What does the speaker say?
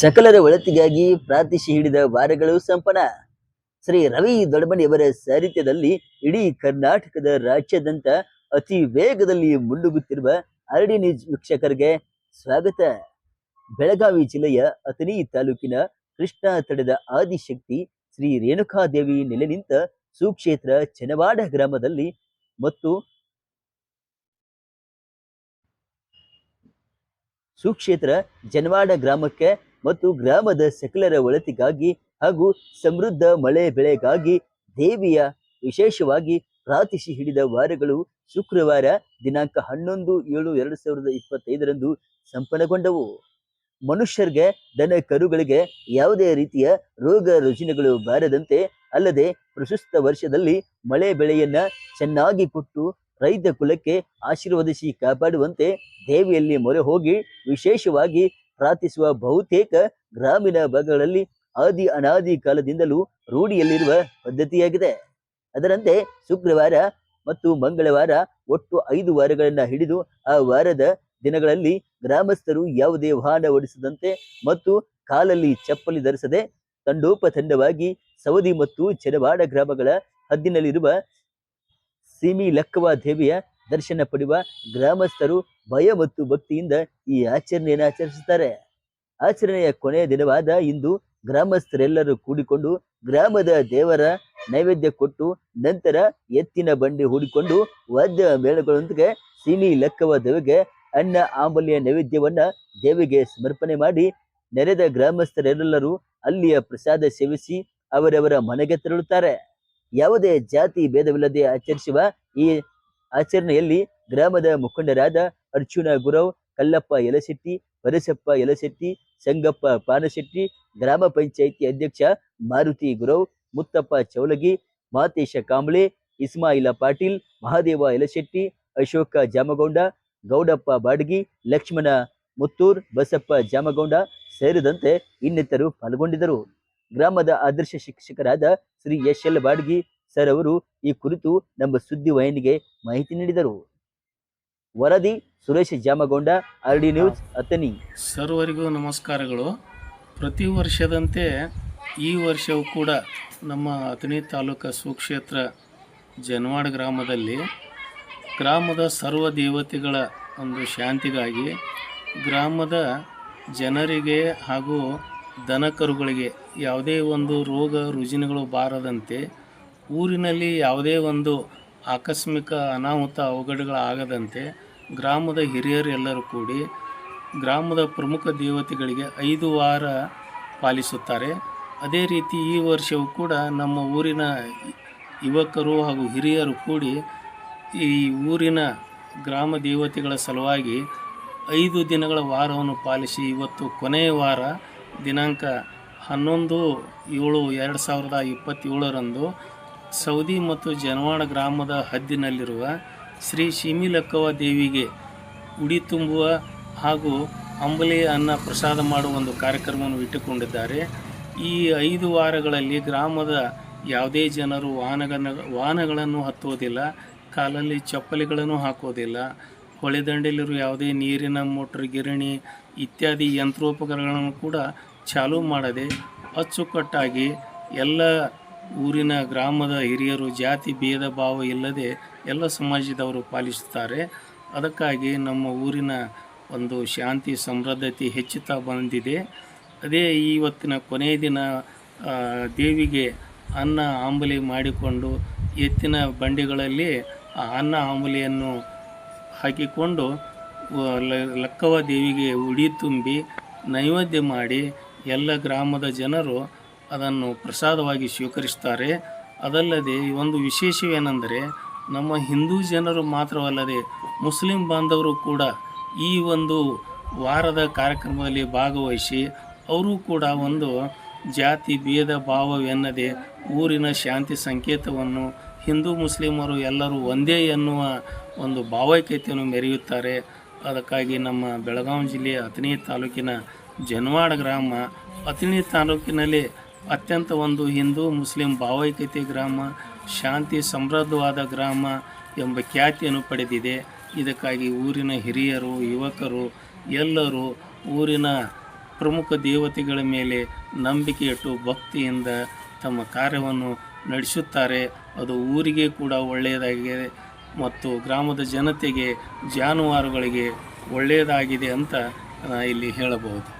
ಸಕಲರ ಒಳತಿಗಾಗಿ ಪ್ರಾರ್ಥಿಸಿ ಹಿಡಿದ ವಾರಗಳು ಸಂಪನ. ಶ್ರೀ ರವಿ ದೊಡಮನಿಯವರ ಸಾಹಿತ್ಯದಲ್ಲಿ ಇಡೀ ಕರ್ನಾಟಕದ ರಾಜ್ಯದಂತ ಅತಿ ವೇಗದಲ್ಲಿ ಮುಳ್ಳುಗುತ್ತಿರುವ ಅರಡಿ ನ್ಯೂಸ್ ವೀಕ್ಷಕರಿಗೆ ಸ್ವಾಗತ. ಬೆಳಗಾವಿ ಜಿಲ್ಲೆಯ ಅಥಣಿ ತಾಲೂಕಿನ ಕೃಷ್ಣಾ ತಡೆದ ಆದಿಶಕ್ತಿ ಶ್ರೀ ರೇಣುಕಾದೇವಿ ನೆಲೆ ನಿಂತ ಸುಕ್ಷೇತ್ರ ಚನವಾಡ ಗ್ರಾಮದಲ್ಲಿ ಮತ್ತು ಸುಕ್ಷೇತ್ರ ಜನವಾಡ ಗ್ರಾಮಕ್ಕೆ ಮತ್ತು ಗ್ರಾಮದ ಸಕಲರ ಒಳತಿಗಾಗಿ ಹಾಗೂ ಸಮೃದ್ಧ ಮಳೆ ಬೆಳೆಗಾಗಿ ದೇವಿಯ ವಿಶೇಷವಾಗಿ ಪ್ರಾರ್ಥಿಸಿ ಹಿಡಿದ ವಾರಗಳು ಶುಕ್ರವಾರ ದಿನಾಂಕ ಹನ್ನೊಂದು ಏಳು ಎರಡು ಸಾವಿರದ ಇಪ್ಪತ್ತೈದರಂದು ಸಂಪನ್ನಗೊಂಡವು. ಮನುಷ್ಯರಿಗೆ ದನ ಕರುಗಳಿಗೆ ಯಾವುದೇ ರೀತಿಯ ರೋಗ ರುಜಿನಗಳು ಬಾರದಂತೆ ಅಲ್ಲದೆ ಪ್ರಶಸ್ತ ವರ್ಷದಲ್ಲಿ ಮಳೆ ಬೆಳೆಯನ್ನ ಚೆನ್ನಾಗಿ ಕೊಟ್ಟು ರೈತ ಕುಲಕ್ಕೆ ಆಶೀರ್ವದಿಸಿ ಕಾಪಾಡುವಂತೆ ದೇವಿಯಲ್ಲಿ ಮೊರೆ ಹೋಗಿ ವಿಶೇಷವಾಗಿ ಪ್ರಾರ್ಥಿಸುವ ಬಹುತೇಕ ಗ್ರಾಮೀಣ ಭಾಗಗಳಲ್ಲಿ ಆದಿ ಅನಾದಿ ಕಾಲದಿಂದಲೂ ರೂಢಿಯಲ್ಲಿರುವ ಪದ್ಧತಿಯಾಗಿದೆ. ಅದರಂತೆ ಶುಕ್ರವಾರ ಮತ್ತು ಮಂಗಳವಾರ ಒಟ್ಟು ಐದು ವಾರಗಳನ್ನ ಹಿಡಿದು ಆ ವಾರದ ದಿನಗಳಲ್ಲಿ ಗ್ರಾಮಸ್ಥರು ಯಾವುದೇ ವಾಹನ ಓಡಿಸದಂತೆ ಮತ್ತು ಕಾಲಲ್ಲಿ ಚಪ್ಪಲಿ ಧರಿಸದೆ ತಂಡೋಪತಂಡವಾಗಿ ಸವದಿ ಮತ್ತು ಚೆನವಾಡ ಗ್ರಾಮಗಳ ಹದ್ದಿನಲ್ಲಿರುವ ಸಿಮಿ ಲಕ್ಕವ ದೇವಿಯ ದರ್ಶನ ಪಡೆಯುವ ಗ್ರಾಮಸ್ಥರು ಭಯ ಮತ್ತು ಭಕ್ತಿಯಿಂದ ಈ ಆಚರಣೆಯನ್ನು ಆಚರಿಸುತ್ತಾರೆ. ಆಚರಣೆಯ ಕೊನೆಯ ದಿನವಾದ ಇಂದು ಗ್ರಾಮಸ್ಥರೆಲ್ಲರೂ ಕೂಡಿಕೊಂಡು ಗ್ರಾಮದ ದೇವರ ನೈವೇದ್ಯ ಕೊಟ್ಟು ನಂತರ ಎತ್ತಿನ ಬಂಡಿ ಹೂಡಿಕೊಂಡು ವಾದ್ಯ ಮೇಳಗಳೊಂದಿಗೆ ಸಿನಿ ಲೆಕ್ಕವ ದೇವಿಗೆ ಅನ್ನ ಆಂಬಲಿಯ ನೈವೇದ್ಯವನ್ನ ದೇವಿಗೆ ಸಮರ್ಪಣೆ ಮಾಡಿ ನೆರೆದ ಗ್ರಾಮಸ್ಥರೆಲ್ಲರೂ ಅಲ್ಲಿಯ ಪ್ರಸಾದ ಸೇವಿಸಿ ಅವರವರ ಮನೆಗೆ ತೆರಳುತ್ತಾರೆ. ಯಾವುದೇ ಜಾತಿ ಭೇದವಿಲ್ಲದೆ ಆಚರಿಸುವ ಈ ಆಚರಣೆಯಲ್ಲಿ ಗ್ರಾಮದ ಮುಖಂಡರಾದ ಅರ್ಜುನ ಗುರವ್, ಕಲ್ಲಪ್ಪ ಯಲಶೆಟ್ಟಿ, ಪರಸಪ್ಪ ಯಲಶೆಟ್ಟಿ, ಸಂಗಪ್ಪ ಪಾನಶೆಟ್ಟಿ, ಗ್ರಾಮ ಪಂಚಾಯಿತಿ ಅಧ್ಯಕ್ಷ ಮಾರುತಿ ಗುರವ್, ಮುತ್ತಪ್ಪ ಚೌಲಗಿ, ಮಾತೇಶ ಕಾಂಬ್ಳೆ, ಇಸ್ಮಾಯಿಲ ಪಾಟೀಲ್, ಮಹಾದೇವ ಯಲಶೆಟ್ಟಿ, ಅಶೋಕ ಜಾಮಗೌಂಡ, ಗೌಡಪ್ಪ ಬಾಡ್ಗಿ, ಲಕ್ಷ್ಮಣ ಮುತ್ತೂರ್, ಬಸಪ್ಪ ಜಾಮಗೌಂಡ ಸೇರಿದಂತೆ ಇನ್ನಿತರು ಪಾಲ್ಗೊಂಡಿದ್ದರು. ಗ್ರಾಮದ ಆದರ್ಶ ಶಿಕ್ಷಕರಾದ Shri S L Badgi sir ಅವರು ಈ ಕುರಿತು ನಮ್ಮ ಸುದ್ದಿ ವಾಹಿನಿಗೆ ಮಾಹಿತಿ ನೀಡಿದರು. ವರದಿ Suresh Jamagonda R D news Athani ಸರ್ವರಿಗೂ ನಮಸ್ಕಾರಗಳು. ಪ್ರತಿ ವರ್ಷದಂತೆ ಈ ವರ್ಷವೂ ಕೂಡ ನಮ್ಮ ಅಥಣಿ ತಾಲೂಕು ಸುಕ್ಷೇತ್ರ ಜನವಾಡ ಗ್ರಾಮದಲ್ಲಿ ಗ್ರಾಮದ ಸರ್ವ ದೇವತೆಗಳ ಒಂದು ಶಾಂತಿಗಾಗಿ ಗ್ರಾಮದ ಜನರಿಗೆ ಹಾಗೂ ದನಕರುಗಳಿಗೆ ಯಾವುದೇ ಒಂದು ರೋಗ ರುಜಿನಗಳು ಬಾರದಂತೆ ಊರಿನಲ್ಲಿ ಯಾವುದೇ ಒಂದು ಆಕಸ್ಮಿಕ ಅನಾಹುತ ಅವಘಡಗಳಾಗದಂತೆ ಗ್ರಾಮದ ಹಿರಿಯರು ಎಲ್ಲರೂ ಕೂಡಿ ಗ್ರಾಮದ ಪ್ರಮುಖ ದೇವತೆಗಳಿಗೆ ಐದು ವಾರ ಪಾಲಿಸುತ್ತಾರೆ. ಅದೇ ರೀತಿ ಈ ವರ್ಷವೂ ಕೂಡ ನಮ್ಮ ಊರಿನ ಯುವಕರು ಹಾಗೂ ಹಿರಿಯರು ಕೂಡಿ ಈ ಊರಿನ ಗ್ರಾಮ ದೇವತೆಗಳ ಸಲುವಾಗಿ ಐದು ದಿನಗಳ ವಾರವನ್ನು ಪಾಲಿಸಿ ಇವತ್ತು ಕೊನೆಯ ವಾರ ದಿನಾಂಕ ಹನ್ನೊಂದು ಏಳು ಎರಡು ಸಾವಿರದ ಇಪ್ಪತ್ತೇಳರಂದು ಸೌದಿ ಮತ್ತು ಜನವಾಡ ಗ್ರಾಮದ ಹದ್ದಿನಲ್ಲಿರುವ ಶ್ರೀ ಶಿಮಿಲಕ್ಕವ ದೇವಿಗೆ ಉಡಿ ತುಂಬುವ ಹಾಗೂ ಅಂಬಲಿ ಅನ್ನ ಪ್ರಸಾದ ಮಾಡುವ ಒಂದು ಕಾರ್ಯಕ್ರಮವನ್ನು ಇಟ್ಟುಕೊಂಡಿದ್ದಾರೆ. ಈ ಐದು ವಾರಗಳಲ್ಲಿ ಗ್ರಾಮದ ಯಾವುದೇ ಜನರು ವಾಹನಗನ, ವಾಹನಗಳನ್ನು ಹತ್ತುವುದಿಲ್ಲ, ಕಾಲಲ್ಲಿ ಚಪ್ಪಲಿಗಳನ್ನು ಹಾಕೋದಿಲ್ಲ ಹೊಳೆದಂಡೆಯಲ್ಲಿರುವ ಯಾವುದೇ ನೀರಿನ ಮೋಟ್ರ್, ಗಿರಣಿ ಇತ್ಯಾದಿ ಯಂತ್ರೋಪಕರಣಗಳನ್ನು ಕೂಡ ಚಾಲೂ ಮಾಡದೆ ಅಚ್ಚುಕಟ್ಟಾಗಿ ಎಲ್ಲ ಊರಿನ ಗ್ರಾಮದ ಹಿರಿಯರು ಜಾತಿ ಭೇದ ಭಾವ ಇಲ್ಲದೆ ಎಲ್ಲ ಸಮಾಜದವರು ಪಾಲಿಸುತ್ತಾರೆ. ಅದಕ್ಕಾಗಿ ನಮ್ಮ ಊರಿನ ಒಂದು ಶಾಂತಿ, ಸಮೃದ್ಧತೆ ಹೆಚ್ಚುತ್ತಾ ಬಂದಿದೆ. ಅದೇ ಇವತ್ತಿನ ಕೊನೆಯ ದಿನ ದೇವಿಗೆ ಅನ್ನ ಆಂಬಲಿ ಮಾಡಿಕೊಂಡು ಎತ್ತಿನ ಬಂಡಿಗಳಲ್ಲಿ ಆ ಅನ್ನ ಆಂಬಲಿಯನ್ನು ಹಾಕಿಕೊಂಡು ಲಕ್ಕವ ದೇವಿಗೆ ಉಡಿ ತುಂಬಿ ನೈವೇದ್ಯ ಮಾಡಿ ಎಲ್ಲ ಗ್ರಾಮದ ಜನರು ಅದನ್ನು ಪ್ರಸಾದವಾಗಿ ಸ್ವೀಕರಿಸ್ತಾರೆ ಅದಲ್ಲದೆ ಒಂದು ವಿಶೇಷವೇನೆಂದರೆ ನಮ್ಮ ಹಿಂದೂ ಜನರು ಮಾತ್ರವಲ್ಲದೆ ಮುಸ್ಲಿಂ ಬಾಂಧವರು ಕೂಡ ಈ ಒಂದು ವಾರದ ಕಾರ್ಯಕ್ರಮದಲ್ಲಿ ಭಾಗವಹಿಸಿ ಅವರು ಕೂಡ ಒಂದು ಜಾತಿ ಭೇದ ಭಾವವೆನ್ನದೆ ಊರಿನ ಶಾಂತಿ ಸಂಕೇತವನ್ನು ಹಿಂದೂ ಮುಸ್ಲಿಮರು ಎಲ್ಲರೂ ಒಂದೇ ಎನ್ನುವ ಒಂದು ಭಾವೈಕ್ಯತೆಯನ್ನು ಮೆರೆಯುತ್ತಾರೆ. ಅದಕ್ಕಾಗಿ ನಮ್ಮ ಬೆಳಗಾವಿ ಜಿಲ್ಲೆಯ ಅಥಣಿ ತಾಲೂಕಿನ ಜನವಾಡ ಗ್ರಾಮ ಅಥಣಿ ತಾಲೂಕಿನಲ್ಲಿ ಅತ್ಯಂತ ಒಂದು ಹಿಂದೂ ಮುಸ್ಲಿಂ ಭಾವೈಕ್ಯತೆ ಗ್ರಾಮ, ಶಾಂತಿ ಸಮೃದ್ಧವಾದ ಗ್ರಾಮ ಎಂಬ ಖ್ಯಾತಿಯನ್ನು ಪಡೆದಿದೆ. ಇದಕ್ಕಾಗಿ ಊರಿನ ಹಿರಿಯರು, ಯುವಕರು, ಎಲ್ಲರೂ ಊರಿನ ಪ್ರಮುಖ ದೇವತೆಗಳ ಮೇಲೆ ನಂಬಿಕೆ ಇಟ್ಟು ಭಕ್ತಿಯಿಂದ ತಮ್ಮ ಕಾರ್ಯವನ್ನು ನಡೆಸುತ್ತಾರೆ. ಅದು ಊರಿಗೆ ಕೂಡ ಒಳ್ಳೆಯದಾಗಿದೆ ಮತ್ತು ಗ್ರಾಮದ ಜನತೆಗೆ, ಜಾನುವಾರುಗಳಿಗೆ ಒಳ್ಳೆಯದಾಗಿದೆ ಅಂತ ಇಲ್ಲಿ ಹೇಳಬಹುದು.